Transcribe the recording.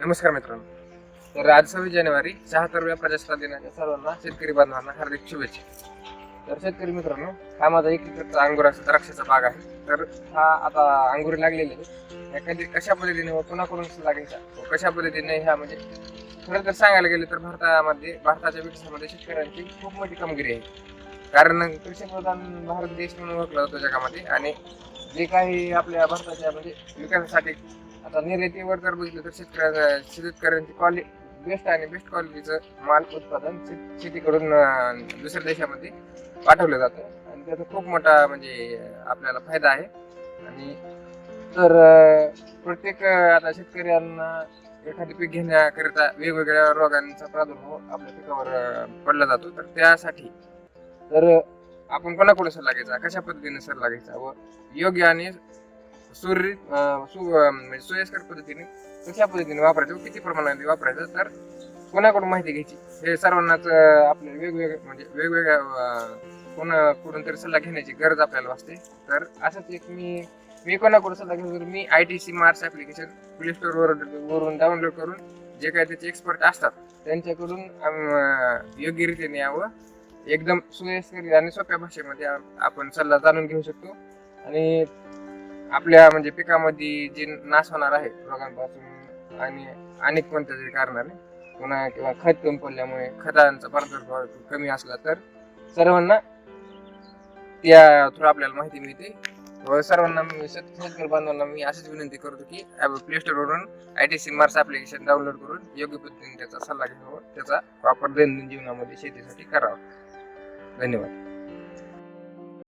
नमस्कार मित्रांनो. तर आज सव्वीस जानेवारी शहात्तरव्या प्रजासत्ताक दिनाच्या सर्वांना शेतकरी बांधवांना हार्दिक शुभेच्छा. तर शेतकरी मित्रांनो हा माझा एक एकरचा अंगुराचा द्राक्षाचा बाग आहे. तर हा आता अंगूर लागलेले आहे. ह्या कशा पद्धतीने व कोणाकडून लागायचा कशा पद्धतीने ह्या म्हणजे खरं तर सांगायला गेलं तर भारतामध्ये भारताच्या विकासामध्ये शेतकऱ्यांची खूप मोठी कामगिरी आहे. कारण कृषीप्रधान भारत देश म्हणून ओळखला जातो जगामध्ये. आणि जे काही आपल्या भारताच्या म्हणजे विकासासाठी आता निर्यातीवर जर बघितलं तर शेतकऱ्या शेतकऱ्यांची क्वालिटी बेस्ट आणि बेस्ट क्वालिटीचं माल उत्पादन शेतीकडून दुसऱ्या देशामध्ये पाठवलं जातं. आणि त्याचा खूप मोठा म्हणजे आपल्याला फायदा आहे. आणि तर प्रत्येक आता शेतकऱ्यांना एखादी पीक घेण्याकरिता वेगवेगळ्या रोगांचा प्रादुर्भाव आपल्या पिकावर पडला जातो. तर त्यासाठी तर आपण कोणाकडे सल्ला घ्यायचा? कशा पद्धतीने सल्ला घ्यायचा? व योग्य आणि सूर्य सु म्हणजे सोयस्कर पद्धतीने कशा पद्धतीने वापरायचं किती प्रमाणामध्ये वापरायचं तर कोणाकडून माहिती घ्यायची हे सर्वांनाच आपल्याला वेगवेगळ्या म्हणजे वेगवेगळ्या कोणाकडून तरी सल्ला घेण्याची गरज आपल्याला वाटते तर असंच एक मी मी कोणाकडून सल्ला घेऊन मी I T C Mars application Play Store वरून डाउनलोड करून जे काही त्याचे एक्सपर्ट असतात त्यांच्याकडून योग्यरीतीने यावं एकदम सुयस्कर आणि सोप्या भाषेमध्ये आपण सल्ला जाणून घेऊ शकतो आणि आपल्या म्हणजे पिकामध्ये जे नाश होणार आहे रोगांपासून आणि अनेक कोणत्या तरी कारणाने पुन्हा किंवा खत कमी पडल्यामुळे खतांचा प्रादुर्भाव कमी असला तर सर्वांना त्या थ्रू आपल्याला माहिती मिळते. व सर्वांना मी शेतकरी बांधवांना मी अशीच विनंती करतो की play स्टोरवरून I T C Mars application download करून योग्य पद्धतीने त्याचा सल्ला घ्यावा. त्याचा वापर दैनंदिन जीवनामध्ये शेतीसाठी करावा. धन्यवाद.